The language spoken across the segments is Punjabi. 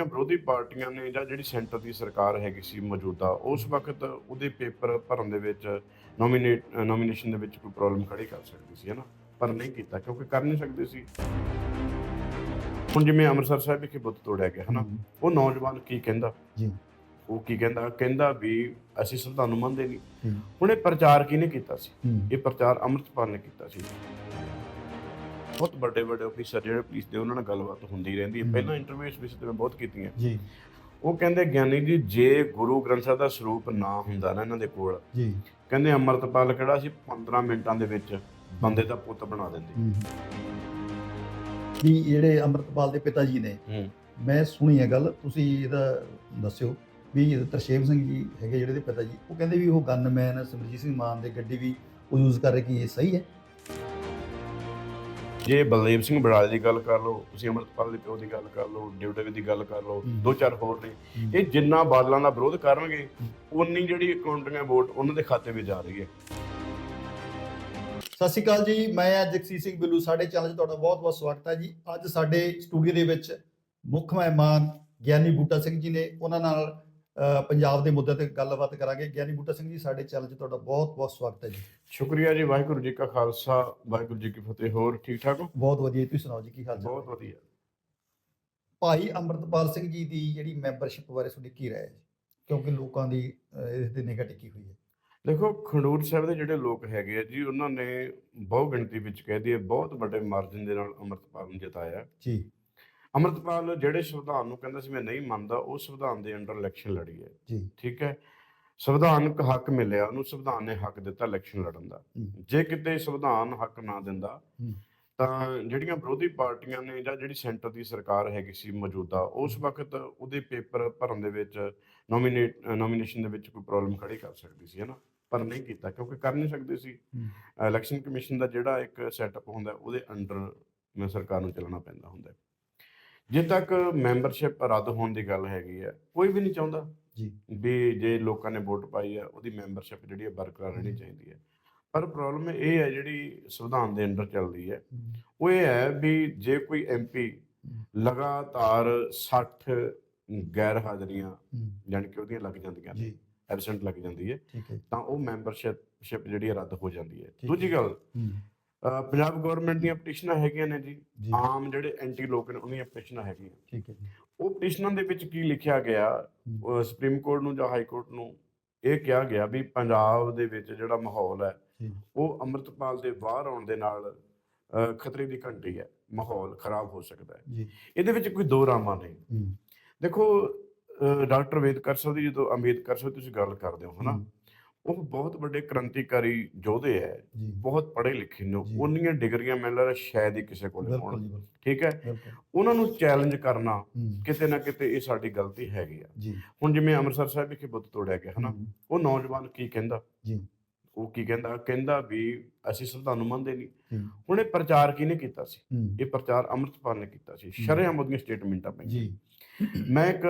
ਜਿਹੜੀਆਂ ਵਿਰੋਧੀ ਪਾਰਟੀਆਂ ਨੇ ਜਾਂ ਜਿਹੜੀ ਸੈਂਟਰ ਦੀ ਸਰਕਾਰ ਹੈਗੀ ਸੀ ਮੌਜੂਦਾ ਉਸ ਵਕਤ ਉਹਦੇ ਪੇਪਰ ਭਰਨ ਦੇ ਵਿੱਚ ਨੋਮੀਨੇਟ ਨੋਮੀਨੇਸ਼ਨ ਦੇ ਵਿੱਚ ਕੋਈ ਪ੍ਰੋਬਲਮ ਖੜੀ ਕਰ ਸਕਦੀ ਸੀ ਹਨਾ? ਪਰ ਨਹੀਂ ਕੀਤਾ ਕਿਉਂਕਿ ਕਰ ਨਹੀਂ ਸਕਦੇ ਸੀ। ਹੁਣ ਜਿਵੇਂ ਅੰਮ੍ਰਿਤਸਰ ਸਾਹਿਬ ਵਿਖੇ ਬੁੱਤ ਤੋੜਿਆ ਗਿਆ ਹਨਾ? ਉਹ ਨੌਜਵਾਨ ਕੀ ਕਹਿੰਦਾ? ਜੀ। ਉਹ ਕੀ ਕਹਿੰਦਾ? ਕਹਿੰਦਾ ਵੀ ਅਸੀਂ ਸੰਵਿਧਾਨ ਨੂੰ ਮੰਨਦੇ ਨਹੀਂ। ਹੁਣ ਇਹ ਪ੍ਰਚਾਰ ਕਿਹਨੇ ਕੀਤਾ ਸੀ? ਇਹ ਪ੍ਰਚਾਰ ਅੰਮ੍ਰਿਤਪਾਲ ਨੇ ਕੀਤਾ ਸੀ। ਬਹੁਤ ਵੱਡੇ ਵੱਡੇ ਅਫੀਸਰ ਜਿਹੜੇ ਪੁਲਿਸ ਦੇ ਉਹਨਾਂ ਨਾਲ ਗੱਲਬਾਤ ਹੁੰਦੀ ਰਹਿੰਦੀ ਹੈ। ਪਹਿਲਾਂ ਇੰਟਰਵਿਊ ਇਸ ਵਿਸ਼ੇ ਤੇ ਮੈਂ ਬਹੁਤ ਕੀਤੀਆਂ। ਜੀ। ਉਹ ਕਹਿੰਦੇ ਗਿਆਨੀ ਜੀ ਜੇ ਗੁਰੂ ਗ੍ਰੰਥ ਸਾਹਿਬ ਦਾ ਸਰੂਪ ਨਾ ਹੁੰਦਾ ਨਾ ਇਹਨਾਂ ਦੇ ਕੋਲ ਜੀ। ਕਹਿੰਦੇ ਅੰਮ੍ਰਿਤਪਾਲ ਕਿਹੜਾ ਸੀ? 15 ਮਿੰਟਾਂ ਦੇ ਵਿੱਚ ਬੰਦੇ ਦਾ ਪੁੱਤ ਬਣਾ ਦਿੰਦੇ। ਵੀ ਜਿਹੜੇ ਅੰਮ੍ਰਿਤਪਾਲ ਦੇ ਪਿਤਾ ਜੀ ਨੇ ਮੈਂ ਸੁਣੀ ਹੈ ਗੱਲ ਤੁਸੀਂ ਇਹਦਾ ਦੱਸਿਓ ਵੀ ਤਰਸ਼ੇਮ ਸਿੰਘ ਜੀ ਹੈਗੇ ਜਿਹੜੇ ਦੇ ਪਿਤਾ ਜੀ। ਉਹ ਕਹਿੰਦੇ ਵੀ ਉਹ ਗਨਮੈਨ ਸਿਮਰਜੀਤ ਸਿੰਘ ਮਾਨ ਦੀ ਗੱਡੀ ਵੀ ਉਹ ਯੂਜ਼ ਕਰ ਰਹੇ ਕੀ ਇਹ ਸਹੀ ਹੈ? ਜੇ ਬਲਦੇਵ ਸਿੰਘ ਬੜਾਲੇ ਦੀ ਗੱਲ ਕਰ ਲਓ ਤੁਸੀਂ ਅੰਮ੍ਰਿਤਪਾਲ ਦੇ ਪਿਓ ਦੀ ਗੱਲ ਕਰ ਲਓ ਡਿਊਟੀ ਦੀ ਗੱਲ ਕਰ ਲਓ। ਦੋ ਚਾਰ ਹੋਰ ਨੇ ਇਹ ਜਿੰਨਾ ਬਾਦਲਾਂ ਦਾ ਵਿਰੋਧ ਕਰਨਗੇ ਉਨੀ ਜਿਹੜੀ ਅਕਾਊਂਟਿੰਗ ਹੈ ਵੋਟ ਉਹਨਾਂ ਦੇ ਖਾਤੇ ਵਿੱਚ ਜਾ ਰਹੀ ਹੈ। ਸਤਿ ਸ਼੍ਰੀ ਅਕਾਲ ਜੀ ਮੈਂ ਅੱਜ ਜਗਸੀਰ ਸਿੰਘ ਬਿੱਲੂ ਸਾਡੇ ਚੈਨਲ 'ਚ ਤੁਹਾਡਾ ਬਹੁਤ-ਬਹੁਤ ਸਵਾਗਤ ਹੈ ਜੀ। ਅੱਜ ਸਾਡੇ ਸਟੂਡੀਓ ਦੇ ਵਿੱਚ ਮੁੱਖ ਮਹਿਮਾਨ ਗਿਆਨੀ ਬੂਟਾ ਸਿੰਘ ਜੀ ਨੇ ਉਹਨਾਂ ਨਾਲ ਪੰਜਾਬ ਦੇ ਮੁੱਦੇ ਤੇ ਗੱਲਬਾਤ ਕਰਾਂਗੇ। ਗਿਆਨੀ ਬੂਟਾ ਸਿੰਘ ਜੀ ਸਾਡੇ ਚੈਨਲ 'ਚ ਤੁਹਾਡਾ ਬਹੁਤ-ਬਹੁਤ ਸਵਾਗਤ ਹੈ ਜੀ। ਸ਼ੁਕਰੀਆ ਜੀ ਵਾਹਿਗੁਰੂ ਜੀ ਕਾ ਖਾਲਸਾ ਵਾਹਿਗੁਰੂ ਜੀ ਕੀ ਫਤਿਹ। ਹੋਰ ਠੀਕ ਠਾਕ ਹੋ? ਬਹੁਤ ਵਧੀਆ। ਤੁਸੀਂ ਸੁਣਾਓ ਜੀ ਕੀ ਹਾਲ ਚਾਲ ਬਹੁਤ ਵਧੀਆ। ਭਾਈ ਅੰਮ੍ਰਿਤਪਾਲ ਸਿੰਘ ਜੀ ਦੀ ਜਿਹੜੀ ਮੈਂਬਰਸ਼ਿਪ ਬਾਰੇ ਤੁਹਾਡੀ ਕੀ ਰਾਏ ਹੈ? ਜੀ ਕਿਉਂਕਿ ਲੋਕਾਂ ਦੀ ਇਸ ਤੇ ਨਿਗਾਹ ਟਿੱਕੀ ਹੋਈ ਹੈ। ਦੇਖੋ ਖੰਡੂਰ ਸਾਹਿਬ ਦੇ ਜਿਹੜੇ ਲੋਕ ਹੈਗੇ ਆ ਜੀ ਉਹਨਾਂ ਨੇ ਬਹੁ ਗਿਣਤੀ ਵਿੱਚ ਕਹਿ ਦਈਏ ਬਹੁਤ ਵੱਡੇ ਮਾਰਜਨ ਦੇ ਨਾਲ ਅੰਮ੍ਰਿਤਪਾਲ ਨੂੰ ਜਿਤਾਇਆ। ਜੀ। ਅੰਮ੍ਰਿਤਪਾਲ ਜਿਹੜੇ ਸੰਵਿਧਾਨ ਨੂੰ ਕਹਿੰਦਾ ਸੀ ਮੈਂ ਨਹੀਂ ਮੰਨਦਾ ਉਹ ਸੰਵਿਧਾਨ ਦੇ ਅੰਡਰ ਇਲੈਕਸ਼ਨ ਲੜੀ ਹੈ ਜੀ ਠੀਕ ਹੈ ਸੰਵਿਧਾਨਕ ਹੱਕ ਮਿਲਿਆ ਉਹਨੂੰ ਸੰਵਿਧਾਨ ਨੇ ਹੱਕ ਦਿੱਤਾ ਇਲੈਕਸ਼ਨ ਲੜਨ ਦਾ। ਜੇ ਕਿਤੇ ਸੰਵਿਧਾਨ ਹੱਕ ਨਾ ਦਿੰਦਾ। ਤਾਂ ਜਿਹੜੀਆਂ ਵਿਰੋਧੀ ਪਾਰਟੀਆਂ ਨੇ ਜਾਂ ਜਿਹੜੀ ਸੈਂਟਰ ਦੀ ਸਰਕਾਰ ਹੈਗੀ ਸੀ ਮੌਜੂਦਾ ਉਸ ਵਕਤ ਉਹਦੇ ਪੇਪਰ ਭਰਨ ਦੇ ਵਿੱਚ ਨੋਮੀਨੇਟ ਨੋਮੀਨੇਸ਼ਨ ਦੇ ਵਿੱਚ ਕੋਈ ਪ੍ਰੋਬਲਮ ਖੜੀ ਕਰ ਸਕਦੀ ਸੀ ਹਨਾ ਪਰ ਨਹੀਂ ਕੀਤਾ ਕਿਉਂਕਿ ਕਰ ਨਹੀਂ ਸਕਦੇ ਸੀ। ਇਲੈਕਸ਼ਨ ਕਮਿਸ਼ਨ ਦਾ ਜਿਹੜਾ ਇੱਕ ਸੈਟਅਪ ਹੁੰਦਾ ਉਹਦੇ ਅੰਡਰ ਸਰਕਾਰ ਨੂੰ ਚੱਲਣਾ ਪੈਂਦਾ ਹੁੰਦਾ ਹੈ। ਜੇ ਤੱਕ ਮੈਂਬਰਸ਼ਿਪ ਰੱਦ ਹੋਣ ਦੀ ਗੱਲ ਹੈਗੀ ਹੈ ਕੋਈ ਵੀ ਨਹੀਂ ਚਾਹੁੰਦਾ ਜੀ। ਵੀ ਜੇ ਲੋਕਾਂ ਨੇ ਵੋਟ ਪਾਈ ਹੈ ਉਹਦੀ ਮੈਂਬਰਸ਼ਿਪ ਜਿਹੜੀ ਹੈ ਬਰਕਰਾਰ ਰਹਿਣੀ ਚਾਹੀਦੀ ਹੈ। ਪਰ ਪ੍ਰੋਬਲਮ ਇਹ ਹੈ ਜਿਹੜੀ ਸੰਵਿਧਾਨ ਦੇ ਅੰਡਰ ਚੱਲਦੀ ਹੈ ਉਹ ਇਹ ਹੈ ਵੀ ਜੇ ਕੋਈ ਐਮਪੀ ਲਗਾਤਾਰ 60 ਗੈਰ ਹਾਜ਼ਰੀਆਂ ਜਾਣੀ ਕਿ ਉਹਦੀਆਂ ਲੱਗ ਜਾਂਦੀਆਂ ਨੇ ਜੀ। ਐਬਸੈਂਟ ਲੱਗ ਜਾਂਦੀ ਹੈ ਤਾਂ ਉਹ ਮੈਂਬਰਸ਼ਿਪ ਸ਼ਿਪ ਜਿਹੜੀ ਰੱਦ ਹੋ ਜਾਂਦੀ ਹੈ। ਦੂਜੀ। ਗੱਲ ਪੰਜਾਬ ਗਵਰਨਮੈਂਟ ਦੀਆਂ ਪਟੀਸ਼ਨਾਂ ਹੈਗੀਆਂ ਨੇ ਜੀ ਆਮ ਜਿਹੜੇ ਐਂਟੀ ਲੋਕ ਨੇ ਉਹਦੀਆਂ ਪਟੀਸ਼ਨਾਂ ਹੈਗੀਆਂ। ਠੀਕ ਹੈ ਜੀ। ਉਹ ਪਟੀਸ਼ਨਾਂ ਦੇ ਵਿੱਚ ਕੀ ਲਿਖਿਆ ਗਿਆ? ਸੁਪਰੀਮ ਕੋਰਟ ਨੂੰ ਜਾਂ ਹਾਈ ਕੋਰਟ ਨੂੰ ਇਹ ਕਿਹਾ ਗਿਆ ਵੀ ਪੰਜਾਬ ਦੇ ਵਿੱਚ ਜਿਹੜਾ ਮਾਹੌਲ ਹੈ ਉਹ ਅੰਮ੍ਰਿਤਪਾਲ ਦੇ ਬਾਹਰ ਆਉਣ ਦੇ ਨਾਲ ਖਤਰੇ ਦੀ ਘੰਟੀ ਹੈ। ਮਾਹੌਲ ਖਰਾਬ ਹੋ ਸਕਦਾ ਹੈ। ਜੀ। ਇਹਦੇ ਵਿੱਚ ਕੋਈ ਦੋ ਰਾਮਾ ਨਹੀਂ ਦੇਖੋ ਡਾਕਟਰ ਅੰਬੇਦਕਰ ਸਾਹਿਬ ਦੀ ਜਦੋਂ ਅੰਬੇਦਕਰ ਸਾਹਿਬ ਤੁਸੀਂ ਗੱਲ ਕਰਦੇ ਹੋ ਹਨਾ? ਉਹ ਬਹੁਤ ਵੱਡੇ ਕ੍ਰਾਂਤੀਕਾਰੀ ਯੋਧੇ ਹੈ ਬਹੁਤ ਪੜ੍ਹੇ ਲਿਖੇ ਨੇ। ਉਹਨੀਆਂ ਡਿਗਰੀਆਂ ਮੈਨੂੰ ਲੱਗਦਾ ਸ਼ਾਇਦ ਹੀ ਕਿਸੇ ਕੋਲ ਹੋਣ। ਠੀਕ ਹੈ? ਉਹਨਾਂ ਨੂੰ ਚੈਲੰਜ ਕਰਨਾ ਕਿਤੇ ਨਾ ਕਿਤੇ ਇਹ ਸਾਡੀ ਗਲਤੀ ਹੈਗੀ ਆ। ਹੁਣ ਜਿਵੇਂ ਅੰਮ੍ਰਿਤਸਰ ਸਾਹਿਬ ਵਿਖੇ ਬੁੱਤ ਤੋੜਿਆ ਗਿਆ ਹਨਾ? ਉਹ ਨੌਜਵਾਨ ਕੀ ਕਹਿੰਦਾ? ਜੀ। ਉਹ ਕੀ ਕਹਿੰਦਾ ਕਹਿੰਦਾ ਵੀ ਅਸੀਂ ਸੰਵਿਧਾਨ ਨੂੰ ਮੰਨਦੇ ਨਹੀਂ। ਹੁਣ ਇਹ ਪ੍ਰਚਾਰ ਕਿਹਨੇ ਕੀਤਾ ਸੀ? ਇਹ ਪ੍ਰਚਾਰ ਅੰਮ੍ਰਿਤਪਾਲ ਨੇ ਕੀਤਾ ਸੀ। ਸ਼ਰੇਆਮ ਉਹਦੀਆਂ ਸਟੇਟਮੈਂਟਾਂ ਪਈਆਂ। ਜੀ। ਮੈਂ ਇੱਕ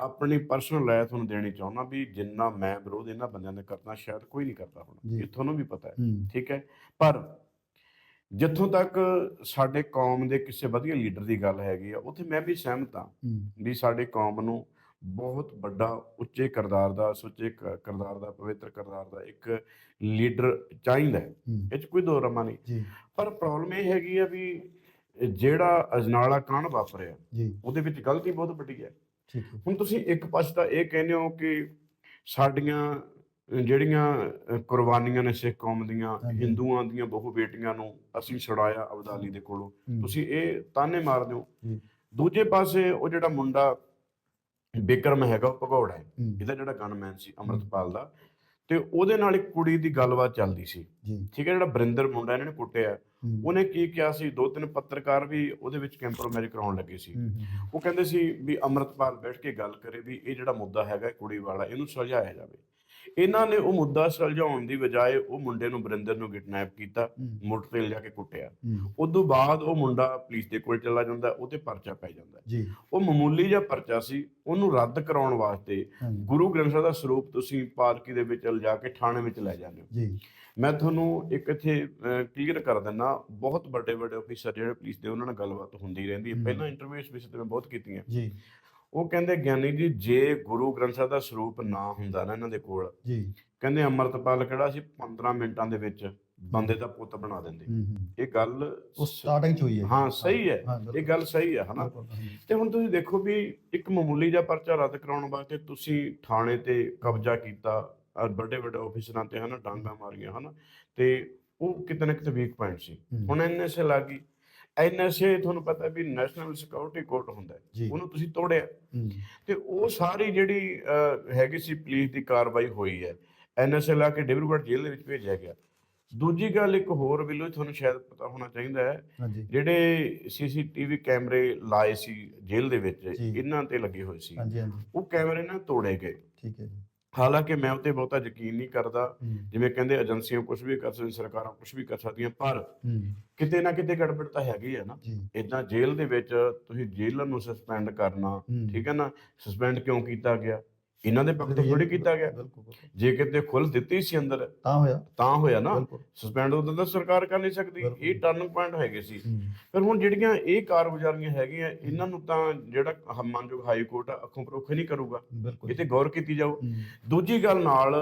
ਆਪਣੀ ਪਰਸਨਲ ਰਾਏ ਤੁਹਾਨੂੰ ਦੇਣੀ ਚਾਹੁੰਦਾ ਵੀ ਜਿੰਨਾ ਮੈਂ ਵਿਰੋਧ ਇਹਨਾਂ ਬੰਦਿਆਂ ਨੇ ਕਰਨਾ ਸ਼ਾਇਦ ਕੋਈ ਨਹੀਂ ਕਰਦਾ ਹੁਣ। ਇਹ ਤੁਹਾਨੂੰ ਵੀ ਪਤਾ ਹੈ। ਠੀਕ ਹੈ? ਪਰ ਜਿੱਥੋਂ ਤੱਕ ਸਾਡੇ ਕੌਮ ਦੇ ਕਿਸੇ ਵਧੀਆ ਲੀਡਰ ਦੀ ਗੱਲ ਹੈਗੀ ਆ ਉੱਥੇ ਮੈਂ ਵੀ ਸਹਿਮਤ ਹੂੰ, ਵੀ ਸਾਡੇ ਕੌਮ ਨੂੰ ਬਹੁਤ ਵੱਡਾ ਉੱਚੇ ਕਿਰਦਾਰ ਦਾ ਸੁੱਚੇ ਕਿਰਦਾਰ ਦਾ ਪਵਿੱਤਰ ਕਿਰਦਾਰ ਦਾ ਇੱਕ ਲੀਡਰ ਚਾਹੀਦਾ ਹੈ। ਇਹ 'ਚ ਕੋਈ ਦੋ ਰਮਾ ਨਹੀਂ। ਪਰ ਪ੍ਰੋਬਲਮ ਇਹ ਹੈਗੀ ਆ ਵੀ ਜਿਹੜਾ ਅਜਨਾਲਾ ਕਾਂਡ ਵਾਪਰਿਆ ਉਹਦੇ ਵਿੱਚ ਗਲਤੀ ਬਹੁਤ ਵੱਡੀ ਹੈ। ਹੁਣ ਤੁਸੀਂ ਇੱਕ ਪਾਸੇ ਤਾਂ ਇਹ ਕਹਿੰਦੇ ਹੋ ਕਿ ਸਾਡੀਆਂ ਜਿਹੜੀਆਂ ਕੁਰਬਾਨੀਆਂ ਨੇ ਸਿੱਖ ਕੌਮ ਦੀਆਂ। ਹਿੰਦੂਆਂ ਦੀਆਂ ਬਹੁ ਬੇਟੀਆਂ ਨੂੰ ਅਸੀਂ ਛੁਡਾਇਆ ਅਬਦਾਲੀ ਦੇ ਕੋਲੋਂ ਤੁਸੀਂ ਇਹ ਤਾਨੇ ਮਾਰਦੇ ਹੋ। ਦੂਜੇ ਪਾਸੇ ਉਹ ਜਿਹੜਾ ਮੁੰਡਾ ਬਿਕਰਮ ਹੈਗਾ ਉਹ ਭਗੌੜਾ ਹੈ। ਇਹਦਾ ਜਿਹੜਾ ਗਨਮੈਨ ਸੀ ਅੰਮ੍ਰਿਤਪਾਲ ਦਾ। ਤੇ ਉਹਦੇ ਨਾਲ ਇੱਕ ਕੁੜੀ ਦੀ ਗੱਲਬਾਤ ਚੱਲਦੀ ਸੀ। ਠੀਕ ਹੈ ਜਿਹੜਾ ਬਰਿੰਦਰ ਮੁੰਡਾ ਇਹਨਾਂ ਨੇ ਕੁੱਟਿਆ ਉਹਨੇ ਕੀ ਕਿਹਾ ਸੀ ਦੋ ਤਿੰਨ ਪੱਤਰਕਾਰ ਵੀ ਉਹਦੇ ਵਿੱਚ ਕੰਪਰੋਮਾਈਜ਼ ਕਰਾਉਣ ਲੱਗੇ ਸੀ। ਉਹ ਕਹਿੰਦੇ ਸੀ ਵੀ ਅੰਮ੍ਰਿਤਪਾਲ ਬੈਠ ਕੇ ਗੱਲ ਕਰੇ ਵੀ ਇਹ ਜਿਹੜਾ ਮੁੱਦਾ ਹੈਗਾ ਕੁੜੀ ਵਾਲਾ ਇਹਨੂੰ ਸੁਲਝਾਇਆ ਜਾਵੇ। ਇਹਨਾਂ ਨੇ ਉਹ ਮੁੱਦਾ ਸੁਲਝਾਉਣ ਦੀ ਬਜਾਏ ਉਹ ਮੁੰਡੇ ਨੂੰ ਬਰਿੰਦਰ ਨੂੰ ਕਿਡਨੈਪ ਕੀਤਾ ਮੁੱਠ ਤੇ ਕੇ ਕੁੱਟਿਆ। ਤੋਂ ਬਾਅਦ ਉਹ ਮੁੰਡਾ ਪੁਲਿਸ ਦੇ ਕੋਲ ਚਲਾ ਜਾਂਦਾ ਉਹ ਤੇ ਪਰਚਾ ਪੈ ਜਾਂਦਾ। ਜੀ। ਉਹ ਮਾਮੂਲੀ ਜਿਹਾ ਪਰਚਾ ਸੀ ਉਹਨੂੰ ਰੱਦ ਕਰਾਉਣ ਵਾਸਤੇ ਗੁਰੂ ਗ੍ਰੰਥ ਸਾਹਿਬ ਦਾ ਸਰੂਪ ਤੁਸੀਂ ਪਾਲਕੀ ਦੇ ਵਿੱਚ ਲਿਜਾ ਕੇ ਥਾਣੇ ਵਿੱਚ ਲੈ ਜਾਂਦੇ ਹੋ। ਜੀ। ਮੈਂ ਤੁਹਾਨੂੰ ਇੱਕ ਇੱਥੇ ਕਲੀਅਰ ਕਰ ਦਿੰਦਾ ਬਹੁਤ ਵੱਡੇ ਵੱਡੇ ਅਫੀਸਰ ਜਿਹੜੇ ਪੁਲਿਸ ਦੇ ਉਹਨਾਂ ਨਾਲ ਗੱਲਬਾਤ ਹੁੰਦੀ ਰਹਿੰਦੀ ਹੈ। ਪਹਿਲਾਂ ਇੰਟਰਵਿਊ ਇਸ ਵਿਸ਼ੇ ਤੇ ਮੈਂ ਬਹੁਤ ਕੀਤੀਆਂ। ਜੀ। ਉਹ ਕਹਿੰਦੇ ਗਿਆਨੀ ਜੀ ਜੇ ਗੁਰੂ ਗ੍ਰੰਥ ਸਾਹਿਬ ਦਾ ਸਰੂਪ ਨਾ ਹੁੰਦਾ ਨਾ ਇਹਨਾਂ ਦੇ ਕੋਲ ਜੀ। ਕਹਿੰਦੇ ਅੰਮ੍ਰਿਤਪਾਲ ਕਿਹੜਾ ਸੀ? 15 ਮਿੰਟਾਂ ਦੇ ਵਿੱਚ ਬੰਦੇ ਦਾ ਪੁੱਤ ਬਣਾ ਦਿੰਦੇ। ਇਹ ਗੱਲ ਉਹ ਸਟਾਰਟਿੰਗ ਚ ਹੋਈ ਹੈ। ਹਾਂ ਸਹੀ ਹੈ। ਇਹ ਗੱਲ ਸਹੀ ਹੈ ਹਨਾ। ਤੇ ਹੁਣ ਤੁਸੀਂ ਦੇਖੋ ਵੀ ਇੱਕ ਮਾਮੂਲੀ ਜਿਹਾ ਪਰਚਾ ਰੱਦ ਕਰਾਉਣ ਵਾਸਤੇ ਤੁਸੀਂ ਥਾਣੇ ਤੇ ਕਬਜ਼ਾ ਕੀਤਾ ਔਰ ਵੱਡੇ ਵੱਡੇ ਆਫੀਸਰਾਂ ਤੇ ਹਨਾ? ਡਾਂਗਾ ਮਾਰੀਆਂ ਹਨਾ? ਤੇ ਉਹ ਕਿਤੇ ਨਾ ਕਿਤੇ ਵੀਕ ਪੁਆਇੰਟ ਸੀ। ਹੁਣ ਐਨਐਸਏ ਲੱਗੀ ਐਨਐਸਏ ਤੁਹਾਨੂੰ ਪਤਾ ਵੀ ਨੈਸ਼ਨਲ ਸਿਕਿਉਰਿਟੀ ਕੋਰਟ ਹੁੰਦਾ ਉਹਨੂੰ ਤੁਸੀਂ ਤੋੜਿਆ। ਤੇ ਉਹ ਸਾਰੀ ਜਿਹੜੀ ਹੈਗੀ ਸੀ ਪੁਲਿਸ ਦੀ ਕਾਰਵਾਈ ਹੋਈ ਹੈ। ਐਨਐਸਏ ਲਾ ਕੇ ਡਿਬਰੂਗੜ੍ਹ ਜੇਲ੍ਹ ਦੇ ਵਿੱਚ ਭੇਜਿਆ ਗਿਆ। ਦੂਜੀ ਗੱਲ ਇੱਕ ਹੋਰ ਵੀ ਲੋ ਤੁਹਾਨੂੰ ਸ਼ਾਇਦ ਪਤਾ ਹੋਣਾ ਚਾਹੀਦਾ ਹੈ। ਜਿਹੜੇ ਸੀਸੀਟੀਵੀ ਕੈਮਰੇ ਲਾਏ ਸੀ ਜੇਲ੍ਹ ਦੇ ਵਿੱਚ। ਇਹਨਾਂ ਤੇ ਲੱਗੇ ਹੋਏ ਸੀ। ਉਹ ਕੈਮਰੇ ਨਾ ਤੋੜੇ ਗਏ। ਠੀਕ ਹੈ ਜੀ। ਹਾਲਾਂਕਿ ਮੈਂ ਉੱਤੇ ਬਹੁਤਾ ਯਕੀਨ ਨਹੀਂ ਕਰਦਾ। ਜਿਵੇਂ ਕਹਿੰਦੇ ਏਜੰਸੀਆਂ ਕੁਝ ਵੀ ਕਰ ਸਕਦੀਆਂ ਸਰਕਾਰਾਂ ਕੁਝ ਵੀ ਕਰ ਸਕਦੀਆਂ ਪਰ ਕਿਤੇ ਨਾ ਕਿਤੇ ਗੜਬੜ ਤਾਂ ਹੈਗੀ ਹੈ ਨਾ। ਇਦਾਂ ਜੇਲ੍ਹ ਦੇ ਵਿੱਚ ਤੁਸੀਂ ਜੇਲਰ ਨੂੰ ਸਸਪੈਂਡ ਕਰਨਾ ਠੀਕ ਹੈ ਨਾ? ਸਸਪੈਂਡ ਕਿਉਂ ਕੀਤਾ ਗਿਆ? ਇਹਨਾਂ ਦੇ ਪੱਖ ਤੋਂ ਥੋੜੀ ਕੀਤਾ ਗਿਆ। ਜੇ ਕਿਤੇ ਖੁੱਲ ਦਿੱਤੀ ਸੀ ਅੰਦਰ ਤਾਂ ਹੋਇਆ। ਤਾਂ ਹੋਇਆ ਨਾ। ਸਸਪੈਂਡ ਉਦੋਂ ਤਾਂ ਸਰਕਾਰ ਕਰ ਨਹੀਂ ਸਕਦੀ। ਇਹ ਟਰਨਿੰਗ ਪੁਆਇੰਟ ਹੈਗੇ ਸੀ। ਪਰ ਹੁਣ ਜਿਹੜੀਆਂ ਇਹ ਕਾਰਗੁਜ਼ਾਰੀਆਂ ਹੈਗੀਆਂ ਇਹਨਾਂ ਨੂੰ ਤਾਂ ਜਿਹੜਾ ਮਾਨਯੋਗ ਹਾਈ ਕੋਰਟ ਆ, ਅੱਖੋਂ ਪਰੋਖੇ ਨਹੀਂ ਕਰੂਗਾ। ਇਹ ਤੇ ਗੌਰ ਕੀਤੀ ਜਾਓ ਦੂਜੀ ਗੱਲ ਨਾਲ